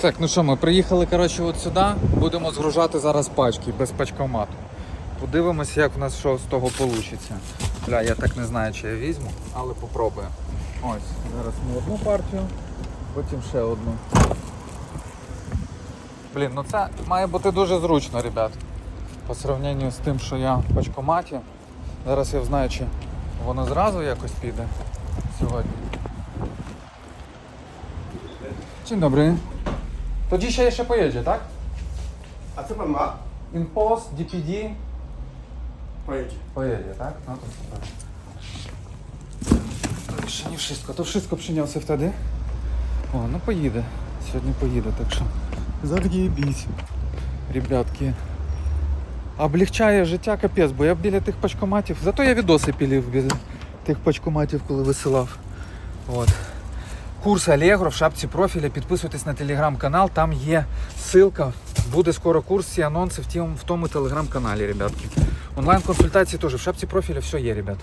Так, ну що, ми приїхали коротше, от сюди, будемо згружати зараз пачки без пачкомату. Подивимося, як в нас що з того вийде. Бля, я так не знаю, чи я візьму, але попробуємо. Ось, зараз ми одну партію, потім ще одну. Блін, ну це має бути дуже зручно, ребят. По сравненню з тим, що я в пачкоматі. Зараз я знаю, чи воно зразу якось піде сьогодні. Dzień dobry. To dzisiaj jeszcze pojedzie, tak? A co pan ma? Impost, DPD Pojedzie. pojedzie, tak? No to super. To jeszcze nie wszystko. To wszystko przyniosę wtedy. O, no pojedę. Сьогодні поїде, так що заебісь, ребятки. Облегчає життя капець, бо я біля тих пачкоматів. Зато я відоси пілів біля тих пачкоматів, коли висилав. От. Курс Allegro в шапці профіля. Підписуйтесь на телеграм-канал, там є ссылка. Буде скоро курс, і анонси в, тому телеграм-каналі, ребятки. Онлайн-консультації теж в шапці профіля все є, ребят.